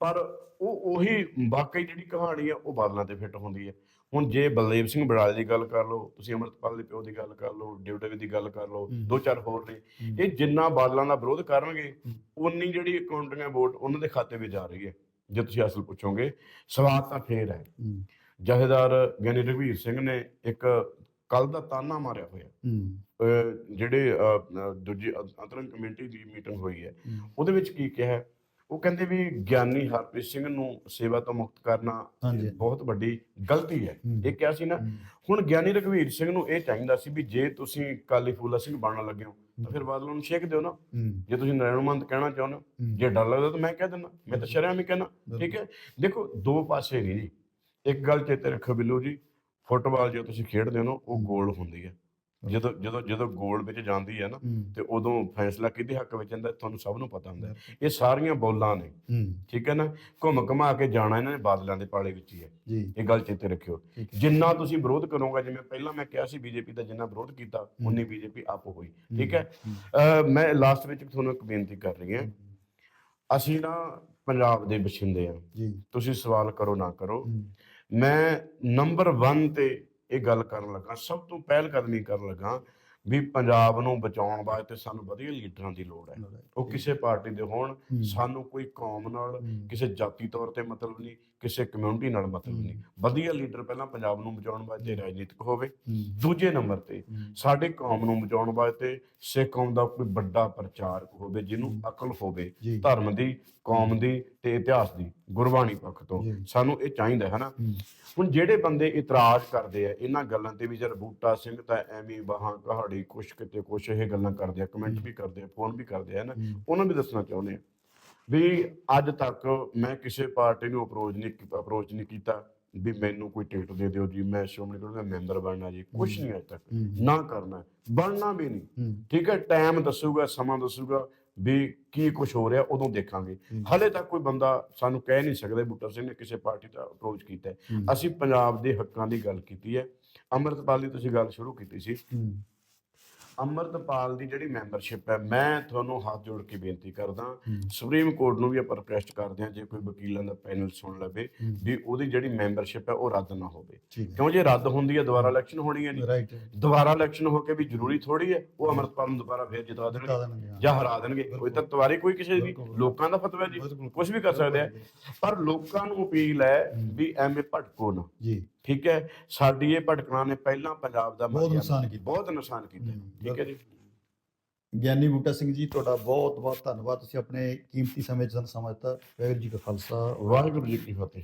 ਪਰ ਉਹ ਉਹੀ ਵਾਕਈ ਜਿਹੜੀ ਕਹਾਣੀ ਆ ਉਹ ਬਾਦਲਾਂ ਤੇ ਫਿੱਟ ਹੁੰਦੀ ਹੈ। ਹੁਣ ਜੇ ਬਲਦੇਵ ਸਿੰਘ ਬੜਾਲੇ ਦੀ ਗੱਲ ਕਰ ਲਓ ਤੁਸੀਂ ਅਮਰਤਪਾਲ ਦੇ ਪਿਓ ਦੀ ਗੱਲ ਕਰ ਲਓ ਡਿਊਟੇਵੀ ਦੀ ਗੱਲ ਕਰ ਲਓ। ਦੋ ਚਾਰ ਹੋਰ ਨੇ। ਇਹ ਜਿੰਨਾ ਬਾਦਲਾਂ ਦਾ ਵਿਰੋਧ ਕਰਨਗੇ। ਉਨੀ ਜਿਹੜੀ ਅਕਾਊਂਟਿੰਗ ਵੋਟ ਉਹਨਾਂ ਦੇ ਖਾਤੇ ਵਿੱਚ ਜਾ ਰਹੀ ਹੈ। ਜੇ ਤੁਸੀਂ ਅਸਲ ਪੁੱਛੋਗੇ ਸਵਾਲ ਤਾਂ ਫੇਰ ਹੈ। ਜਥੇਦਾਰ ਗਿਆਨੀ ਰਘਵੀਰ ਸਿੰਘ ਨੇ ਇੱਕ ਕੱਲ ਦਾ ਤਾਨਾ ਮਾਰਿਆ ਹੋਇਆ। ਜਿਹੜੇ ਦੂਜੀ ਅ- ਅੰਤਰੰਗ ਕਮੇਟੀ ਦੀ ਮੀਟਿੰਗ ਹੋਈ ਹੈ। ਉਹਦੇ ਵਿੱਚ ਕੀ ਕਿਹਾ? ਹੈ? ਉਹ ਕਹਿੰਦੇ ਵੀ ਗਿਆਨੀ ਹਰਪ੍ਰੀਤ ਸਿੰਘ ਨੂੰ ਸੇਵਾ ਤੋਂ ਮੁਕਤ ਕਰਨਾ। ਬਹੁਤ ਵੱਡੀ ਗਲਤੀ ਹੈ। ਇਹ ਕਿਹਾ ਸੀ ਨਾ ਹੁਣ ਗਿਆਨੀ ਰਘਵੀਰ ਸਿੰਘ ਨੂੰ ਇਹ ਚਾਹੀਦਾ ਸੀ ਵੀ ਜੇ ਤੁਸੀਂ ਕਾਲੀ ਫੂਲਾ ਸਿੰਘ ਬਣਨ ਲੱਗੇ ਹੋ ਤਾਂ ਫਿਰ ਬਾਦਲ ਨੂੰ ਛੇਕ ਦਿਓ ਨਾ। ਜੇ ਤੁਸੀਂ ਨਰੈਣਮੰਤ ਕਹਿਣਾ ਚਾਹੁੰਦੇ ਹੋ ਜੇ ਡਰ ਲੱਗਦਾ ਤਾਂ ਮੈਂ ਕਹਿ ਦਿੰਦਾ ਮੈਂ ਤਾਂ ਸ਼ਰਿਆਮ ਹੀ ਕਹਿਣਾ ਠੀਕ ਹੈ? ਦੇਖੋ ਦੋ ਪਾਸੇ ਨਹੀਂ ਜੀ। ਇੱਕ ਗੱਲ ਚੇਤੇ ਰੱਖੋ ਬਿੱਲੂ ਜੀ ਫੁੱਟਬਾਲ ਜੇ ਤੁਸੀਂ ਖੇਡਦੇ ਹੋ ਨਾ ਉਹ ਗੋਲ ਹੁੰਦੀ ਹੈ। ਜਦੋਂ ਜਦੋਂ ਜਦੋਂ ਗੋਲ ਵਿੱਚ ਜਾਂਦੀ ਹੈ ਨਾ ਤੇ ਉਦੋਂ ਫੈਸਲਾ ਕਿਹਦੇ ਹੱਕ ਵਿੱਚ ਜਾਂਦਾ ਤੁਹਾਨੂੰ ਸਭ ਨੂੰ ਪਤਾ ਹੁੰਦਾ। ਇਹ ਸਾਰੀਆਂ ਬੋਲਾਂ ਨੇ। ਠੀਕ ਹੈ ਨਾ? ਘੁੰਮ ਘਮਾ ਕੇ ਜਾਣਾ ਇਹਨਾਂ ਨੇ ਬਾਦਲਾਂ ਦੇ ਪਾਲੇ ਵਿੱਚ ਹੀ ਹੈ। ਇਹ ਗੱਲ ਚੇਤੇ ਰੱਖਿਓ। ਜਿੰਨਾ ਤੁਸੀਂ ਵਿਰੋਧ ਕਰੋਗੇ ਜਿਵੇਂ ਪਹਿਲਾਂ ਮੈਂ ਕਿਹਾ ਸੀ ਬੀਜੇਪੀ ਦਾ ਜਿੰਨਾ ਵਿਰੋਧ ਕੀਤਾ ਉਨੀ ਬੀਜੇਪੀ ਆਪ ਹੋਈ। ਠੀਕ ਹੈ? ਮੈਂ ਲਾਸਟ ਵਿੱਚ ਤੁਹਾਨੂੰ ਇੱਕ ਬੇਨਤੀ ਕਰ ਰਹੀ ਹਾਂ। ਅਸੀਂ ਨਾ ਪੰਜਾਬ ਦੇ ਵਸਿੰਦੇ ਆ ਤੁਸੀਂ ਸਵਾਲ ਕਰੋ ਨਾ ਕਰੋ। ਮੈਂ ਨੰਬਰ 1 ਤੇ ਇਹ ਗੱਲ ਕਰਨ ਲੱਗਾ ਸਭ ਤੋਂ ਪਹਿਲ ਕਦਮੀ ਕਰਨ ਲੱਗਾ ਵੀ ਪੰਜਾਬ ਨੂੰ ਬਚਾਉਣ ਵਾਸਤੇ ਸਾਨੂੰ ਵਧੀਆ ਲੀਡਰਾਂ ਦੀ ਲੋੜ ਹੈ। ਉਹ ਕਿਸੇ ਪਾਰਟੀ ਦੇ ਹੋਣ ਸਾਨੂੰ ਕੋਈ ਕੌਮ ਨਾਲ ਕਿਸੇ ਜਾਤੀ ਤੌਰ ਤੇ ਮਤਲਬ ਨਹੀਂ। ਕਿਸੇ ਕਮਿਊਨਿਟੀ ਨਾਲ ਮਤਲਬ ਨਹੀਂ। ਵਧੀਆ ਲੀਡਰ ਪਹਿਲਾਂ ਪੰਜਾਬ ਨੂੰ ਬਚਾਉਣ ਵਾਸਤੇ ਰਾਜਨੀਤਿਕ ਹੋਵੇ ਦੂਜੇ ਨੰਬਰ ਤੇ ਸਾਡੀ ਕੌਮ ਨੂੰ ਬਚਾਉਣ ਵਾਸਤੇ ਸਿੱਖ ਕੌਮ ਦਾ ਕੋਈ ਵੱਡਾ ਪ੍ਰਚਾਰਕ ਹੋਵੇ ਜਿਹਨੂੰ ਅਕਲ ਹੋਵੇ ਧਰਮ ਦੀ ਕੌਮ ਦੀ ਤੇ ਇਤਿਹਾਸ ਦੀ ਗੁਰਬਾਣੀ ਪੱਖ ਤੋਂ। ਸਾਨੂੰ ਇਹ ਚਾਹੀਦਾ ਹੈ। ਨਾ ਹੁਣ ਜਿਹੜੇ ਬੰਦੇ ਇਤਰਾਜ਼ ਕਰਦੇ ਆ ਇਹਨਾਂ ਗੱਲਾਂ ਤੇ ਵੀ ਜਰ ਬੂਟਾ ਸਿੰਘ ਤਾਂ ਐਵੇਂ ਬਾਹਾਂ ਕਹਾੜੀ ਕੁਛ ਕਿਤੇ ਕੁਛ ਇਹ ਗੱਲਾਂ ਕਰਦੇ ਆ ਕਮੈਂਟ ਵੀ ਕਰਦੇ ਆ ਫੋਨ ਵੀ ਕਰਦੇ ਆ ਨਾ ਉਹਨਾਂ ਵੀ ਦੱਸਣਾ ਚਾਹੁੰਦੇ ਆ। ਵੀ ਅੱਜ ਤੱਕ ਮੈਂ ਕਿਸੇ ਪਾਰਟੀ ਨੂੰ ਅਪਰੋਚ ਨਹੀਂ ਅਪਰੋਚ ਨਹੀਂ ਕੀਤਾ ਵੀ ਮੈਨੂੰ ਕੋਈ ਟਿਕਟ ਦੇ ਦਿਓ ਜੀ ਮੈਂ ਸ਼੍ਰੋਮਣੀ ਕਮੇਟੀ ਦਾ ਮੈਂਬਰ ਬਣਨਾ ਜੀ ਕੁਛ ਨਹੀਂ ਅਜੇ ਤੱਕ ਨਾ ਕਰਨਾ ਬਣਨਾ ਵੀ ਨਹੀਂ। ਠੀਕ ਹੈ ਟਾਈਮ ਦੱਸੂਗਾ ਸਮਾਂ ਦੱਸੂਗਾ ਵੀ ਕੀ ਕੁਝ ਹੋ ਰਿਹਾ ਉਦੋਂ ਦੇਖਾਂਗੇ। ਹਲੇ ਤੱਕ ਕੋਈ ਬੰਦਾ ਸਾਨੂੰ ਕਹਿ ਨਹੀਂ ਸਕਦਾ ਬੂਟਾ ਸਿੰਘ ਨੇ ਕਿਸੇ ਪਾਰਟੀ ਦਾ ਅਪਰੋਚ ਕੀਤਾ। ਅਸੀਂ ਪੰਜਾਬ ਦੇ ਹੱਕਾਂ ਦੀ ਗੱਲ ਕੀਤੀ ਹੈ। ਅੰਮ੍ਰਿਤਪਾਲ ਦੀ ਤੁਸੀਂ ਗੱਲ ਸ਼ੁਰੂ ਕੀਤੀ ਸੀ। ਅੰਮ੍ਰਿਤਪਾਲ ਦੀ ਜਿਹੜੀ ਮੈਂਬਰਸ਼ਿਪ ਹੈ ਮੈਂ ਤੁਹਾਨੂੰ ਹੱਥ ਜੋੜ ਕੇ ਬੇਨਤੀ ਕਰਦਾ ਸੁਪਰੀਮ ਕੋਰਟ ਨੂੰ ਵੀ ਆਪਾਂ ਰਿਕੁਐਸਟ ਕਰਦੇ ਹਾਂ ਜੇ ਕੋਈ ਵਕੀਲਾਂ ਦਾ ਪੈਨਲ ਸੁਣ ਲਵੇ ਵੀ ਉਹਦੀ ਜਿਹੜੀ ਮੈਂਬਰਸ਼ਿਪ ਹੈ ਉਹ ਰੱਦ ਨਾ ਹੋਵੇ। ਕਿਉਂ ਜੇ ਰੱਦ ਹੁੰਦੀ ਹੈ ਦੁਬਾਰਾ ਇਲੈਕਸ਼ਨ ਹੋਣੀ ਹੈ ਨਹੀਂ ਦੁਬਾਰਾ ਇਲੈਕਸ਼ਨ ਹੋ ਕੇ ਵੀ ਜ਼ਰੂਰੀ ਥੋੜੀ ਹੈ ਉਹ ਅੰਮ੍ਰਿਤਪਾਲ ਨੂੰ ਦੁਬਾਰਾ ਫੇਰ ਜਿਤਾ ਦੇਣਗੇ। ਜਾਂ ਹਰਾ ਦੇਣਗੇ। ਕੋਈ ਤਾਂ ਤਵਾਰੀ ਕੋਈ ਕਿਸੇ ਦੀ। ਲੋਕਾਂ ਦਾ ਫਤਵਾ ਜੀ। ਕੁਝ ਵੀ ਕਰ ਸਕਦੇ ਆ। ਪਰ ਲੋਕਾਂ ਨੂੰ ਅਪੀਲ ਹੈ ਹੂੰ। ਵੀ ਐਵੇਂ ਭਟਕੋ ਨਾ। ਜੀ। ਠੀਕ ਹੈ? ਸਾਡੀ ਇਹ ਭਟਕਣਾ ਨੇ ਪਹਿਲਾਂ ਪੰਜਾਬ ਦਾ ਬਹੁਤ ਨੁਕਸਾਨ ਕੀਤਾ। ਬਹੁਤ ਨੁਕਸਾਨ ਕੀਤਾ। ਠੀਕ ਹੈ ਜੀ। ਗਿਆਨੀ ਬੂਟਾ ਸਿੰਘ ਜੀ ਤੁਹਾਡਾ ਬਹੁਤ ਬਹੁਤ ਧੰਨਵਾਦ। ਤੁਸੀਂ ਆਪਣੇ ਕੀਮਤੀ ਸਮੇਂ 'ਚ ਸਾਨੂੰ ਸਮਾਂ ਦਿੱਤਾ। ਵਾਹਿਗੁਰੂ ਜੀ ਕਾ ਖਾਲਸਾ ਵਾਹਿਗੁਰੂ ਜੀ ਕੀ ਫਤਿਹ।